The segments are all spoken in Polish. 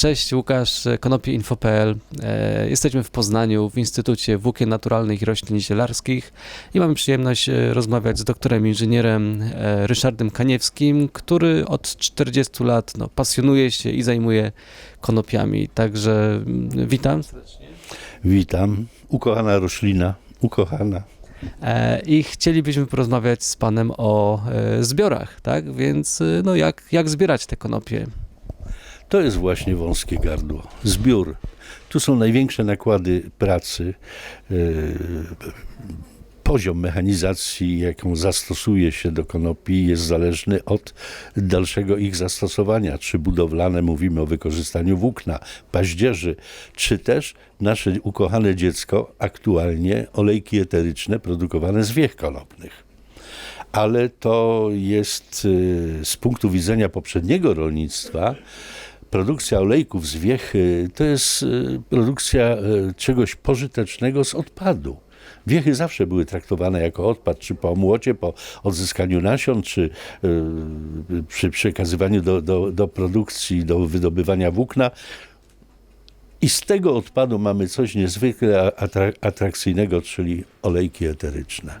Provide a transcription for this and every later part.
Cześć, Łukasz, konopieinfo.pl. E, Jesteśmy w Poznaniu w Instytucie Włókien Naturalnych i Roślin Zielarskich i mamy przyjemność e, rozmawiać z doktorem inżynierem e, Ryszardem Kaniewskim, który od 40 lat no, pasjonuje się i zajmuje konopiami. Także mm, witam serdecznie. Witam. Ukochana roślina, ukochana. I chcielibyśmy porozmawiać z panem o zbiorach, tak? Więc no, jak, jak zbierać te konopie? To jest właśnie wąskie gardło. Zbiór. Tu są największe nakłady pracy. Yy, Poziom mechanizacji, jaką zastosuje się do konopi, jest zależny od dalszego ich zastosowania. Czy budowlane, mówimy o wykorzystaniu włókna, paździerzy, czy też nasze ukochane dziecko, aktualnie olejki eteryczne produkowane z wiech konopnych. ale to jest y, z punktu widzenia poprzedniego rolnictwa. Produkcja olejków z wiechy to jest y, produkcja y, czegoś pożytecznego z odpadu. Wiechy zawsze były traktowane jako odpad, czy po omłocie, po odzyskaniu nasion, czy y, przy przekazywaniu do, do, do produkcji, do wydobywania włókna. I z tego odpadu mamy coś niezwykle atrak- atrakcyjnego, czyli olejki eteryczne.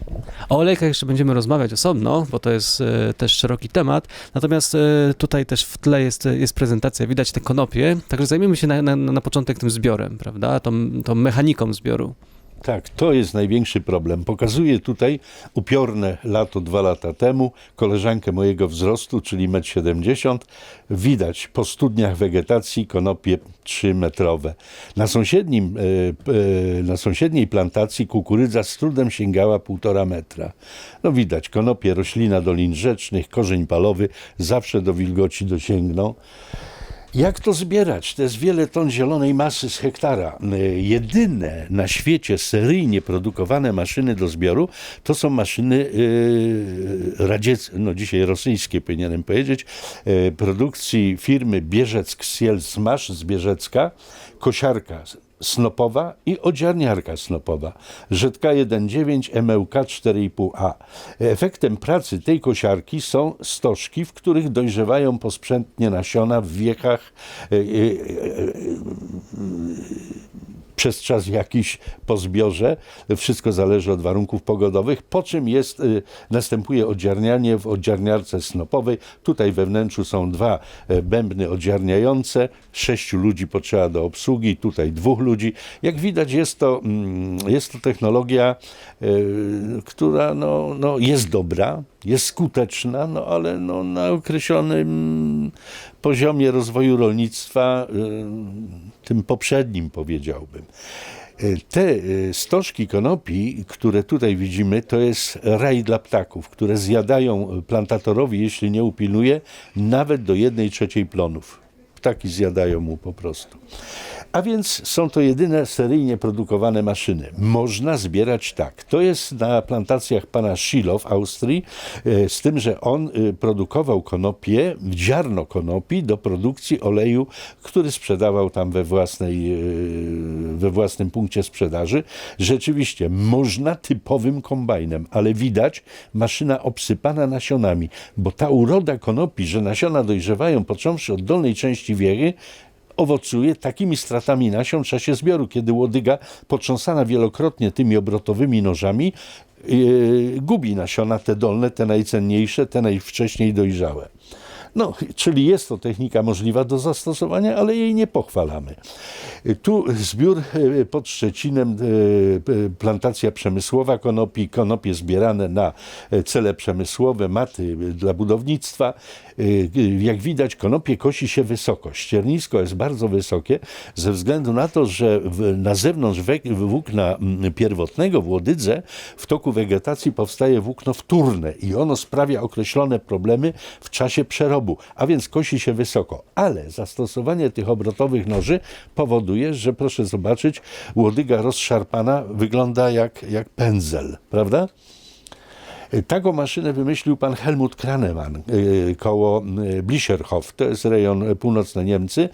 O olejkach jeszcze będziemy rozmawiać osobno, bo to jest e, też szeroki temat. Natomiast e, tutaj też w tle jest, jest prezentacja, widać te konopie. Także zajmiemy się na, na, na początek tym zbiorem, prawda? Tą, tą mechaniką zbioru. Tak, to jest największy problem. Pokazuję tutaj upiorne lato dwa lata temu, koleżankę mojego wzrostu, czyli 1,70 m. Widać po studniach wegetacji konopie 3-metrowe. Na, sąsiednim, e, e, na sąsiedniej plantacji kukurydza z trudem sięgała 1,5 metra. No widać, konopie, roślina dolin rzecznych, korzeń palowy zawsze do wilgoci dosięgną. Jak to zbierać? To jest wiele ton zielonej masy z hektara. Y, Jedyne na świecie seryjnie produkowane maszyny do zbioru to są maszyny yy, radzieckie, no dzisiaj rosyjskie powinienem powiedzieć, yy, produkcji firmy Bieżeck Siel Smash z Bieżecka, kosiarka snopowa i odziarniarka snopowa. Rzadka 1,9 MLK 4,5A. Efektem pracy tej kosiarki są stożki, w których dojrzewają posprzętnie nasiona w wiekach e, e, e, przez czas jakiś po zbiorze. Wszystko zależy od warunków pogodowych. Po czym jest, y, następuje odziarnianie w odziarniarce snopowej. Tutaj we wnętrzu są dwa e, bębny odziarniające. Sześciu ludzi potrzeba do obsługi, tutaj dwóch ludzi. Jak widać jest to, mm, jest to technologia, y, która no, no jest dobra, jest skuteczna, no ale no, na określonym poziomie rozwoju rolnictwa, y, tym poprzednim powiedziałbym. Y, Te y, stożki konopi, które tutaj widzimy, to jest raj dla ptaków, które zjadają plantatorowi, jeśli nie upilnuje, nawet do jednej trzeciej plonów. Ptaki zjadają mu po prostu. A więc są to jedyne seryjnie produkowane maszyny. Można zbierać tak. To jest na plantacjach pana Schilo w Austrii, e, z tym, że on e, produkował konopie, ziarno konopi do produkcji oleju, który sprzedawał tam we, własnej, e, we własnym punkcie sprzedaży. Rzeczywiście można typowym kombajnem, ale widać maszyna obsypana nasionami, bo ta uroda konopi, że nasiona dojrzewają począwszy od dolnej części wiery, owocuje takimi stratami nasion w czasie zbioru, kiedy łodyga potrząsana wielokrotnie tymi obrotowymi nożami yy, gubi nasiona, te dolne, te najcenniejsze, te najwcześniej dojrzałe. No, czyli jest to technika możliwa do zastosowania, ale jej nie pochwalamy. Tu zbiór e, pod Szczecinem, e, plantacja przemysłowa konopi, konopie zbierane na e, cele przemysłowe, maty dla budownictwa. Jak widać, konopie kosi się wysoko. Ściernisko jest bardzo wysokie ze względu na to, że na zewnątrz włókna pierwotnego w łodydze w toku wegetacji powstaje włókno wtórne i ono sprawia określone problemy w czasie przerobu, a więc kosi się wysoko. Ale zastosowanie tych obrotowych noży powoduje, że proszę zobaczyć, łodyga rozszarpana wygląda jak, jak pędzel, prawda? Taką maszynę wymyślił pan Helmut Kranemann y, koło y, Blischerhof. To jest rejon y, północne Niemcy.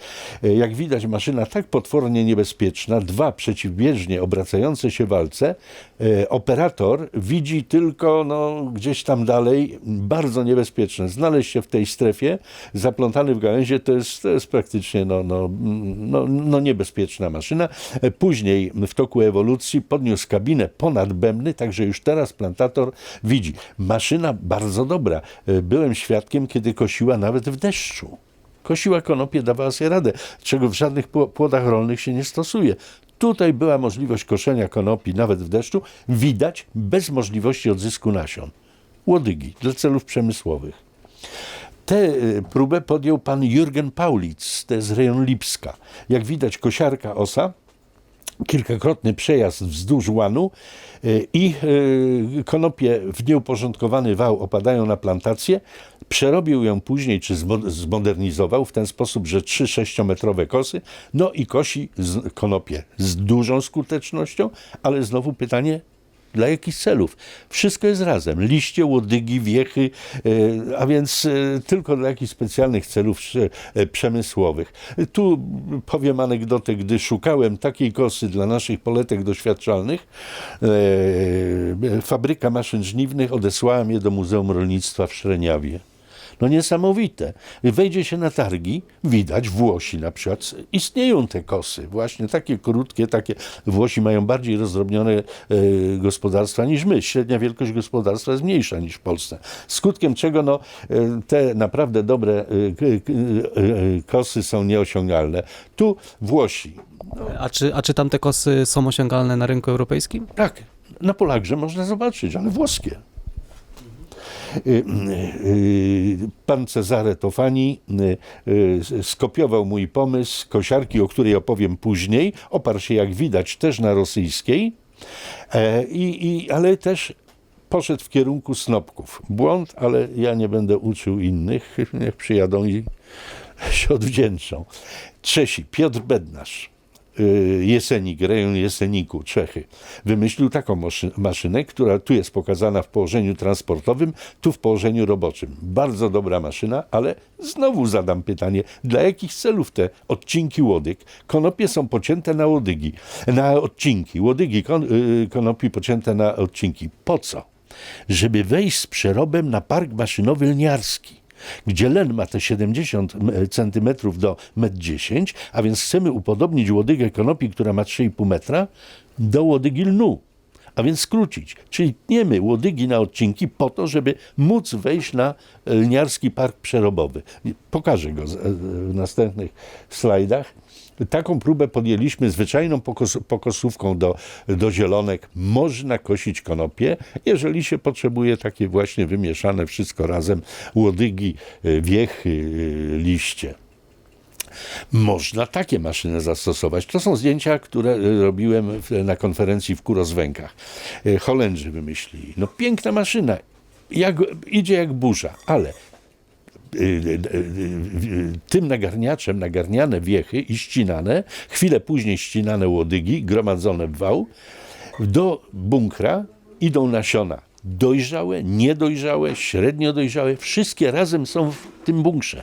Y, Jak widać, maszyna tak potwornie niebezpieczna, dwa przeciwbieżnie obracające się walce. Y, Operator widzi tylko no, gdzieś tam dalej, bardzo niebezpieczne. Znaleźć się w tej strefie, zaplątany w gałęzie, to jest, to jest praktycznie no, no, no, no niebezpieczna maszyna. E, Później w toku ewolucji podniósł kabinę ponad bębny, także już teraz plantator widzi. Maszyna bardzo dobra. E, Byłem świadkiem, kiedy kosiła nawet w deszczu. Kosiła konopie, dawała sobie radę, czego w żadnych pło- płodach rolnych się nie stosuje. Tutaj była możliwość koszenia konopi nawet w deszczu, widać bez możliwości odzysku nasion. Łodygi dla celów przemysłowych. Tę y, próbę podjął pan Jürgen Paulitz, to jest rejon Lipska. Jak widać, kosiarka osa, kilkakrotny przejazd wzdłuż łanu y, i y, konopie w nieuporządkowany wał opadają na plantację. Przerobił ją później, czy zmo- zmodernizował w ten sposób, że 3-6 metrowe kosy, no i kosi konopie z dużą skutecznością, ale znowu pytanie, dla jakich celów? Wszystko jest razem. Liście, łodygi, wiechy, e, a więc e, tylko dla jakichś specjalnych celów e, przemysłowych. Tu powiem anegdotę, gdy szukałem takiej kosy dla naszych poletek doświadczalnych, fabryka maszyn żniwnych odesłała mnie do Muzeum Rolnictwa w Szreniawie. No niesamowite. Wejdzie się na targi, widać Włosi na przykład, istnieją te kosy, właśnie takie krótkie, takie. Włosi mają bardziej rozdrobnione e, gospodarstwa niż my. Średnia wielkość gospodarstwa jest mniejsza niż w Polsce. Skutkiem czego no, e, te naprawdę dobre e, kosy są nieosiągalne. Tu Włosi, A czy, a czy tamte kosy są osiągalne na rynku europejskim? tak, na Polakrze można zobaczyć, ale włoskie. Y, y, Pan Cezare Tofani y, y, skopiował mój pomysł kosiarki, o której opowiem później. Oparł się, jak widać, też na rosyjskiej, e, i, i, ale też poszedł w kierunku snopków. Błąd, ale ja nie będę uczył innych. Niech przyjadą i się odwdzięczą. Czesi, Piotr Bednarz. Y, Jesenik, rejon Jeseniku, Czechy, wymyślił taką maszy- maszynę, która tu jest pokazana w położeniu transportowym, tu w położeniu roboczym. Bardzo dobra maszyna, ale znowu zadam pytanie, dla jakich celów te odcinki łodyg? Konopie są pocięte na łodygi, na odcinki, łodygi kon, y, konopi pocięte na odcinki. Po co? Żeby wejść z przerobem na park maszynowy lniarski gdzie len ma te 70 cm do 1,10 m, a więc chcemy upodobnić łodygę konopi, która ma 3,5 metra, do łodygi lnu. A więc skrócić. Czyli tniemy łodygi na odcinki po to, żeby móc wejść na lniarski park przerobowy. Pokażę go z- w następnych slajdach. Taką próbę podjęliśmy zwyczajną pokos, pokosówką do, do zielonek. Można kosić konopie, jeżeli się potrzebuje takie właśnie wymieszane wszystko razem, łodygi, y, wiechy, y, liście. Można takie maszyny zastosować. To są zdjęcia, które y, robiłem na konferencji w Kurozwękach. Holendrzy wymyślili. No piękna maszyna. Jak, idzie jak burza, ale tym nagarniaczem nagarniane wiechy i ścinane, chwilę później ścinane łodygi, gromadzone w wał, do bunkra idą nasiona. Dojrzałe, niedojrzałe, średnio dojrzałe, wszystkie razem są w tym bunkrze,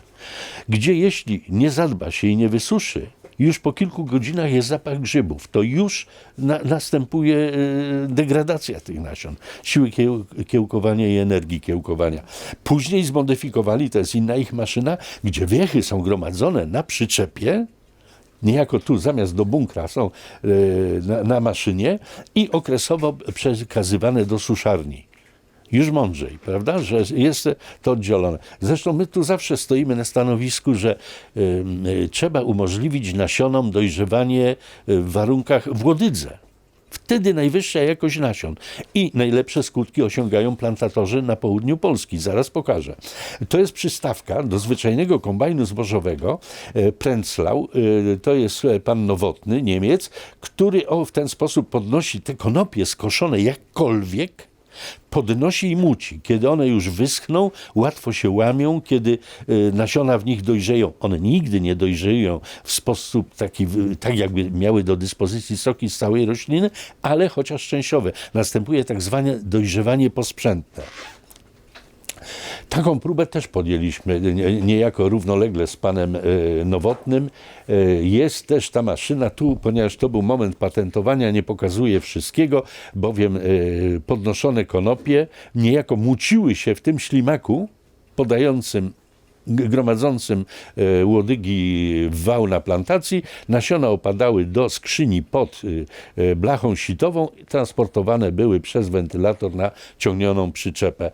gdzie jeśli nie zadba się i nie wysuszy, już po kilku godzinach jest zapach grzybów. To już na, następuje e, degradacja tych nasion, siły kieł, kiełkowania i energii kiełkowania. Później zmodyfikowali, to jest inna ich maszyna, gdzie wiechy są gromadzone na przyczepie, niejako tu zamiast do bunkra są e, na, na maszynie i okresowo przekazywane do suszarni. Już mądrzej, prawda, że jest to oddzielone. Zresztą my tu zawsze stoimy na stanowisku, że y, trzeba umożliwić nasionom dojrzewanie y, w warunkach w łodydze. Wtedy najwyższa jakość nasion i najlepsze skutki osiągają plantatorzy na południu Polski. Zaraz pokażę. To jest przystawka do zwyczajnego kombajnu zbożowego e, Prenzlau. E, To jest e, pan Nowotny, Niemiec, który o, w ten sposób podnosi te konopie skoszone jakkolwiek, podnosi i muci. Kiedy one już wyschną, łatwo się łamią, kiedy y, nasiona w nich dojrzeją. One nigdy nie dojrzeją w sposób taki, tak jakby miały do dyspozycji soki z całej rośliny, ale chociaż częściowe. Następuje tak zwane dojrzewanie posprzętne. Taką próbę też podjęliśmy nie- niejako równolegle z panem e, Nowotnym. E, Jest też ta maszyna tu, ponieważ to był moment patentowania, nie pokazuje wszystkiego, bowiem e, podnoszone konopie niejako muciły się w tym ślimaku podającym gromadzącym łodygi wał na plantacji. Nasiona opadały do skrzyni pod blachą sitową i transportowane były przez wentylator na ciągnioną przyczepę.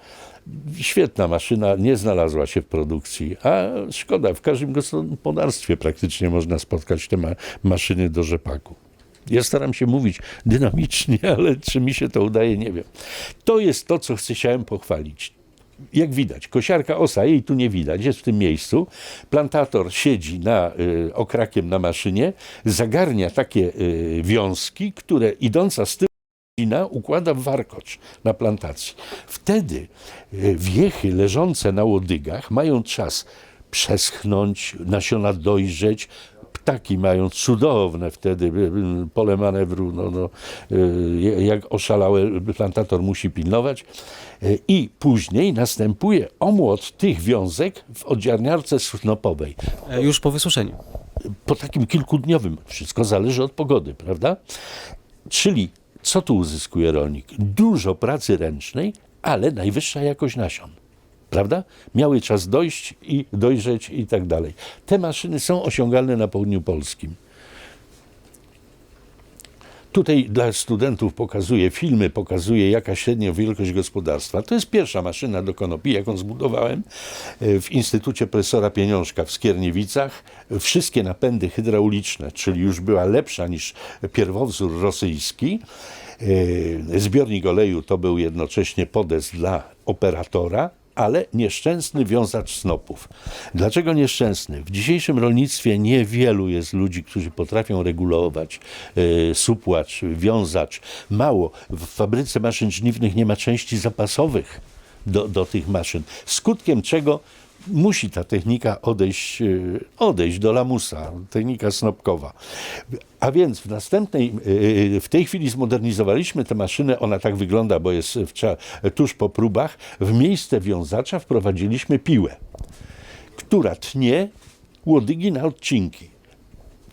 Świetna maszyna, nie znalazła się w produkcji, a szkoda, w każdym gospodarstwie praktycznie można spotkać te ma- maszyny do rzepaku. Ja staram się mówić dynamicznie, ale czy mi się to udaje, nie wiem. To jest to, co chciałem pochwalić jak widać, kosiarka osa, jej tu nie widać, jest w tym miejscu. Plantator siedzi na, y, okrakiem na maszynie, zagarnia takie y, wiązki, które idąca z tyłu rodzina układa warkocz na plantacji. Wtedy y, wiechy leżące na łodygach mają czas przeschnąć, nasiona dojrzeć, Ptaki mają cudowne wtedy y, pole manewru, no, no, y, jak oszalałe plantator musi pilnować. I później następuje omłot tych wiązek w odziarniarce snopowej E, Już po wysuszeniu. po takim kilkudniowym, wszystko zależy od pogody, prawda? Czyli co tu uzyskuje rolnik? Dużo pracy ręcznej, ale najwyższa jakość nasion. Prawda? Miały czas dojść i dojrzeć i tak dalej. Te maszyny są osiągalne na południu polskim. Tutaj dla studentów pokazuję filmy, pokazuję jaka średnia wielkość gospodarstwa. To jest pierwsza maszyna do konopi, jaką zbudowałem e, w Instytucie Profesora Pieniążka w Skierniewicach. Wszystkie napędy hydrauliczne, czyli już była lepsza niż pierwowzór rosyjski. E, Zbiornik oleju to był jednocześnie podest dla operatora, ale nieszczęsny wiązacz snopów. Dlaczego nieszczęsny? W dzisiejszym rolnictwie niewielu jest ludzi, którzy potrafią regulować e, supłacz, wiązacz. Mało. W fabryce maszyn żniwnych nie ma części zapasowych do, do tych maszyn. Skutkiem czego musi ta technika odejść, e, odejść do lamusa, technika snopkowa. A więc w następnej, e, w tej chwili zmodernizowaliśmy tę maszynę, ona tak wygląda, bo jest w, tuż po próbach. W miejsce wiązacza wprowadziliśmy piłę, która tnie łodygi na odcinki.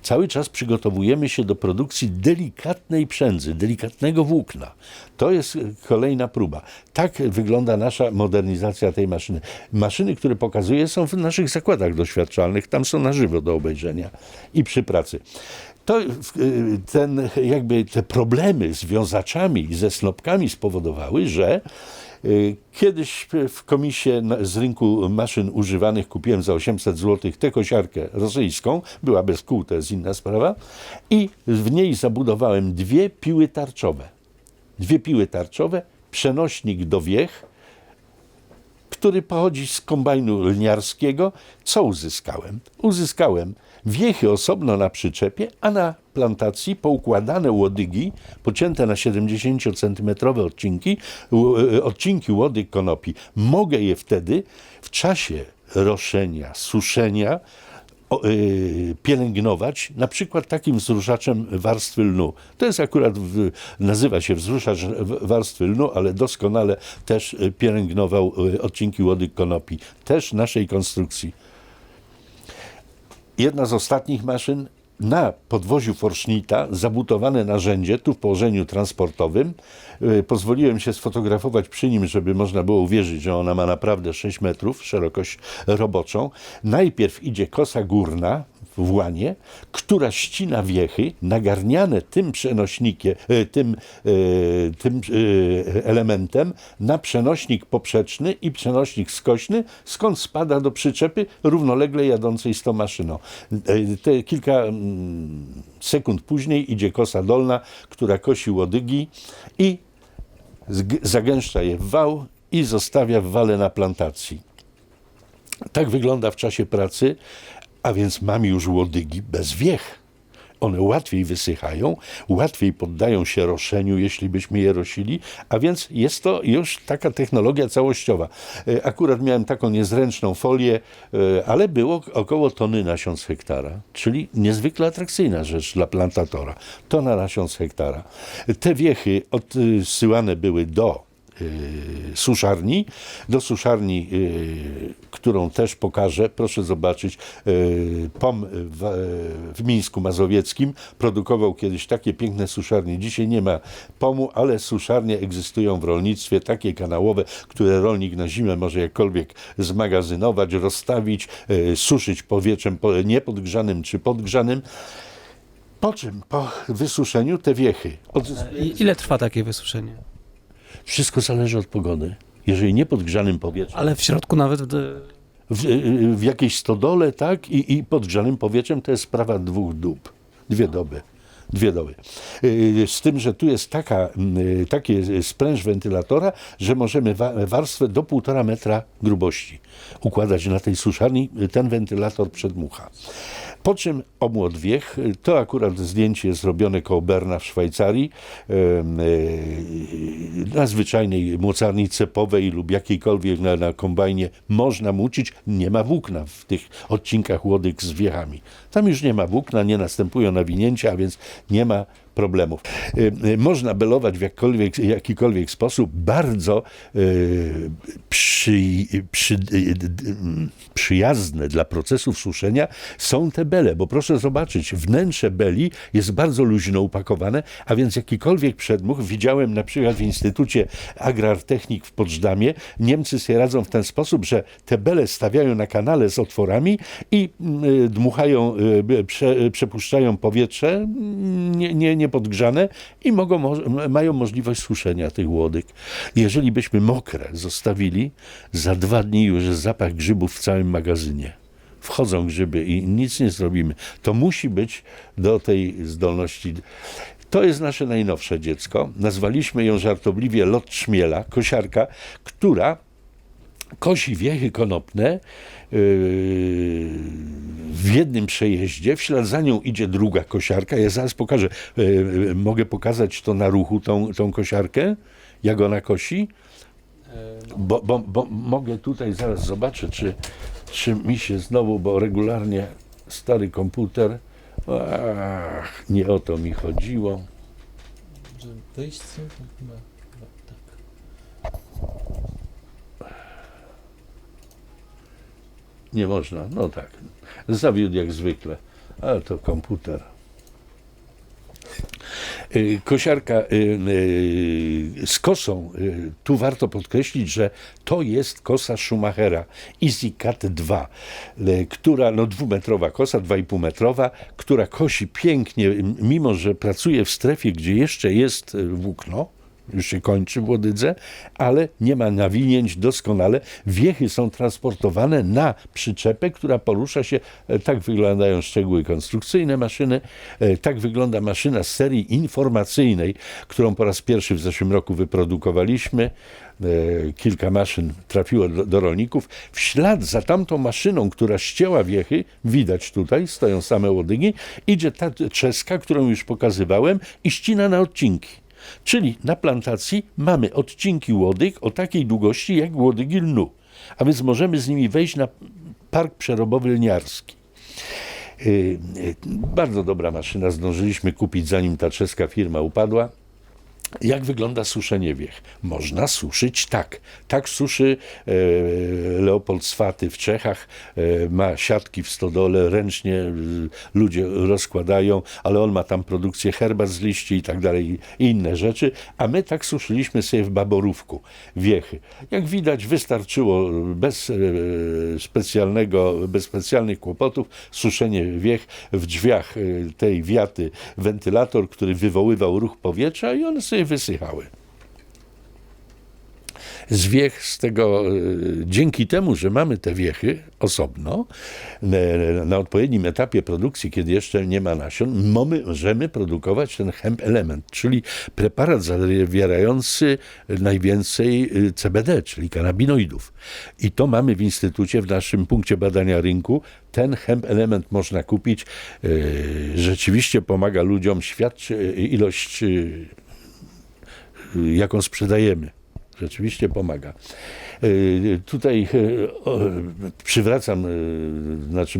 Cały czas przygotowujemy się do produkcji delikatnej przędzy, delikatnego włókna. To jest e, kolejna próba. Tak wygląda nasza modernizacja tej maszyny. Maszyny, które pokazuję, są w naszych zakładach doświadczalnych. Tam są na żywo do obejrzenia i przy pracy. To, y, ten, jakby te problemy z wiązaczami i ze snopkami spowodowały, że Kiedyś w komisie z rynku maszyn używanych kupiłem za 800 zł tę kosiarkę rosyjską, była bez kół, to jest inna sprawa, i w niej zabudowałem dwie piły tarczowe. Dwie piły tarczowe, przenośnik do wiech, który pochodzi z kombajnu lniarskiego. Co uzyskałem? Uzyskałem wiechy osobno na przyczepie, a na plantacji poukładane łodygi, pocięte na 70 cm odcinki, ł- e, odcinki łodyg konopi. Mogę je wtedy w czasie roszenia, suszenia y, pielęgnować na przykład takim wzruszaczem warstwy lnu. To jest akurat, w, nazywa się wzruszacz warstwy lnu, ale doskonale też y, pielęgnował y, odcinki łodyg konopi. Też naszej konstrukcji. Jedna z ostatnich maszyn na podwoziu Forschnita zabutowane narzędzie, tu w położeniu transportowym. Y, Pozwoliłem się sfotografować przy nim, żeby można było uwierzyć, że ona ma naprawdę 6 metrów szerokość roboczą. Najpierw idzie kosa górna w łanie, która ścina wiechy, nagarniane tym przenośnikiem, y, tym, y, tym y, elementem na przenośnik poprzeczny i przenośnik skośny, skąd spada do przyczepy równolegle jadącej z tą maszyną. Te kilka mm, sekund później idzie kosa dolna, która kosi łodygi i zagęszcza je w wał i zostawia w wale na plantacji. Tak wygląda w czasie pracy, a więc mam już łodygi bez wiech. One łatwiej wysychają, łatwiej poddają się roszeniu, jeśli byśmy je rosili, a więc jest to już taka technologia całościowa. E, Akurat miałem taką niezręczną folię, e, ale było około tony nasion z hektara, czyli niezwykle atrakcyjna rzecz dla plantatora. Tona nasion z hektara. Te wiechy odsyłane były do suszarni. Do suszarni, y, którą też pokażę, proszę zobaczyć, y, POM w, w Mińsku Mazowieckim produkował kiedyś takie piękne suszarnie. Dzisiaj nie ma POMu, ale suszarnie egzystują w rolnictwie, takie kanałowe, które rolnik na zimę może jakkolwiek zmagazynować, rozstawić, y, suszyć powietrzem po- niepodgrzanym czy podgrzanym. Po czym po wysuszeniu te wiechy I ile trwa takie wysuszenie? Wszystko zależy od pogody. Jeżeli nie podgrzanym powietrzem, Ale w środku nawet... W, w, w jakiejś stodole, tak, i, i podgrzanym powietrzem, to jest sprawa dwóch dób. Dwie doby. Dwie doby. Yy, Z tym, że tu jest taka, takie spręż wentylatora, że możemy wa- warstwę do półtora metra grubości układać na tej suszarni. Ten wentylator przedmucha. Po czym omłot wiech, to akurat zdjęcie jest robione koło Berna w Szwajcarii, e, na zwyczajnej mocarni cepowej lub jakiejkolwiek na, na kombajnie można mucić, nie ma włókna w tych odcinkach łodyg z wiechami. Tam już nie ma włókna, nie następują nawinięcia, a więc nie ma problemów. E, Można belować w jakkolwiek, jakikolwiek sposób. Bardzo e, przy, przy, d- d- m, przyjazne dla procesów suszenia są te bele, bo proszę zobaczyć, wnętrze beli jest bardzo luźno upakowane, a więc jakikolwiek przedmuch, widziałem na przykład w Instytucie Agrartechnik w Poczdamie, Niemcy sobie radzą w ten sposób, że te bele stawiają na kanale z otworami i mm, dmuchają, y, prze, przepuszczają powietrze mm, nie, nie, niepodgrzane i mogą, mo- mają możliwość suszenia tych łodyg. Jeżeli byśmy mokre zostawili, za dwa dni już jest zapach grzybów w całym magazynie. Wchodzą grzyby i nic nie zrobimy. To musi być do tej zdolności. To jest nasze najnowsze dziecko. Nazwaliśmy ją żartobliwie Lot Trzmiela, kosiarka, która kosi wiechy konopne yy, w jednym przejeździe. W ślad za nią idzie druga kosiarka. Ja zaraz pokażę. Yy, mogę pokazać to na ruchu, tą, tą kosiarkę, jak ona kosi. Bo, bo, bo mogę tutaj zaraz zobaczyć, czy, czy mi się znowu, bo regularnie stary komputer. Ach, nie o to mi chodziło. Wyjść z tym, chyba tak. Nie można, no tak. Zawiódł jak zwykle, ale to komputer. Y, Kosiarka y, y, z kosą, tu warto podkreślić, że to jest kosa Schumachera EasyCut 2, y, która, no dwumetrowa kosa, 2,5 metrowa, która kosi pięknie, mimo że pracuje w strefie, gdzie jeszcze jest włókno, już się kończy w Łodydze, ale nie ma nawinięć doskonale. Wiechy są transportowane na przyczepę, która porusza się, e, tak wyglądają szczegóły konstrukcyjne maszyny, e, tak wygląda maszyna z serii informacyjnej, którą po raz pierwszy w zeszłym roku wyprodukowaliśmy. E, Kilka maszyn trafiło do, do rolników. W ślad za tamtą maszyną, która ścięła wiechy, widać tutaj, stoją same łodygi, idzie ta trzeska, którą już pokazywałem i ścina na odcinki. Czyli na plantacji mamy odcinki łodyg o takiej długości jak łodygi lnu. A więc możemy z nimi wejść na park przerobowy lniarski. Yy, yy, Bardzo dobra maszyna, zdążyliśmy kupić zanim ta czeska firma upadła. Jak wygląda suszenie wiech? Można suszyć tak. Tak suszy e, Leopold Swaty w Czechach. E, ma siatki w stodole, ręcznie e, ludzie rozkładają, ale on ma tam produkcję herbat z liści i tak dalej i inne rzeczy. A my tak suszyliśmy sobie w Baborówku wiechy. Jak widać wystarczyło bez specjalnego, bez specjalnych kłopotów suszenie wiech w drzwiach tej wiaty wentylator, który wywoływał ruch powietrza i one sobie wysychały. Z wiech z tego, e, dzięki temu, że mamy te wiechy osobno, na, na odpowiednim etapie produkcji, kiedy jeszcze nie ma nasion, możemy produkować ten hemp element, czyli preparat zawierający najwięcej e, CBD, czyli kanabinoidów. I to mamy w Instytucie, w naszym punkcie badania rynku. Ten hemp element można kupić. E, Rzeczywiście pomaga ludziom, świadczy e, ilość, e, jaką sprzedajemy Rzeczywiście pomaga. Y, Tutaj y, przywracam, y, znaczy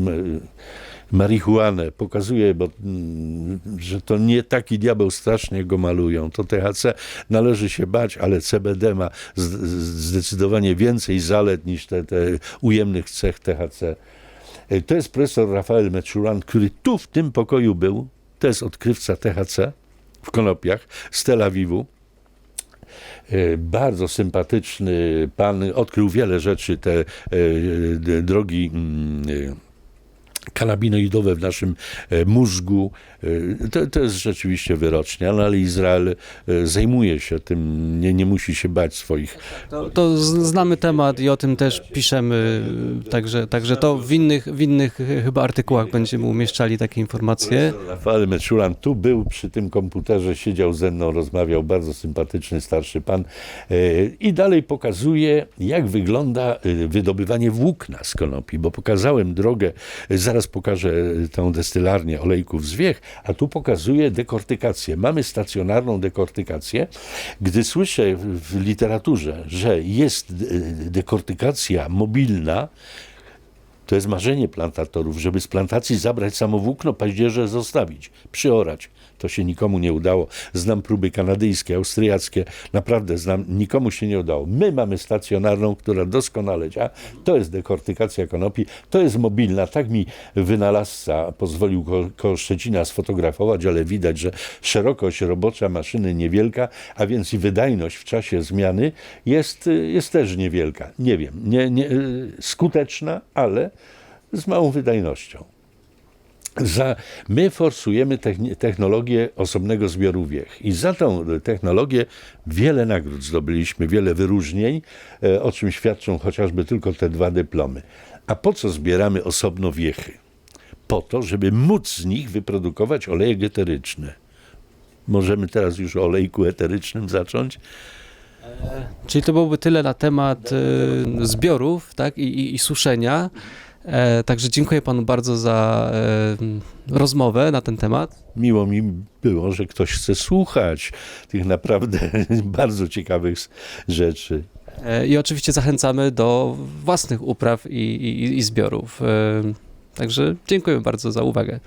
marihuanę, pokazuję, bo, mm, że to nie taki diabeł strasznie go malują. To THC należy się bać, ale CBD ma zdecydowanie więcej zalet niż te, te ujemnych cech THC. Y, To jest profesor Rafael Mechuran, który tu w tym pokoju był. To jest odkrywca THC w Konopiach z Tel Awiwu. E, Bardzo sympatyczny pan, odkrył wiele rzeczy, te e, d- drogi mm, kanabinoidowe w naszym e, mózgu. E, To, to jest rzeczywiście wyrocznia, no ale Izrael e, zajmuje się tym, nie, nie musi się bać swoich To, to znamy temat i o tym też piszemy, także, także to w innych, w innych chyba artykułach będziemy umieszczali takie informacje. Rafael Mechuran tu był przy tym komputerze, siedział ze mną, rozmawiał, bardzo sympatyczny starszy pan. I dalej pokazuje, jak wygląda wydobywanie włókna z konopi, bo pokazałem drogę, e, zaraz pokażę e, tą destylarnię olejków z wiech, a tu pokazuję dekortykację. Mamy stacjonarną dekortykację. Gdy słyszę w- literaturze, że jest e, dekortykacja mobilna, to jest marzenie plantatorów, żeby z plantacji zabrać samo włókno, paździerze zostawić, przyorać. To się nikomu nie udało. Znam próby kanadyjskie, austriackie, naprawdę znam, nikomu się nie udało. My mamy stacjonarną, która doskonale działa. To jest dekortykacja konopi, to jest mobilna. Tak mi wynalazca pozwolił ko- koło Szczecina sfotografować, ale widać, że szerokość robocza maszyny niewielka, a więc i wydajność w czasie zmiany jest, jest też niewielka. Nie wiem, nie, nie, y, skuteczna, ale z małą wydajnością. Za, my forsujemy technologię osobnego zbioru wiech i za tą technologię wiele nagród zdobyliśmy, wiele wyróżnień, e, o czym świadczą chociażby tylko te dwa dyplomy. A po co zbieramy osobno wiechy? Po to, żeby móc z nich wyprodukować olejek eteryczny. Możemy teraz już o olejku eterycznym zacząć? Czyli to byłoby tyle na temat e, zbiorów tak, i, i, i suszenia. E, także dziękuję panu bardzo za e, rozmowę na ten temat. Miło mi było, że ktoś chce słuchać tych naprawdę bardzo ciekawych rzeczy. E, I oczywiście zachęcamy do własnych upraw i, i, i zbiorów. Także dziękuję bardzo za uwagę.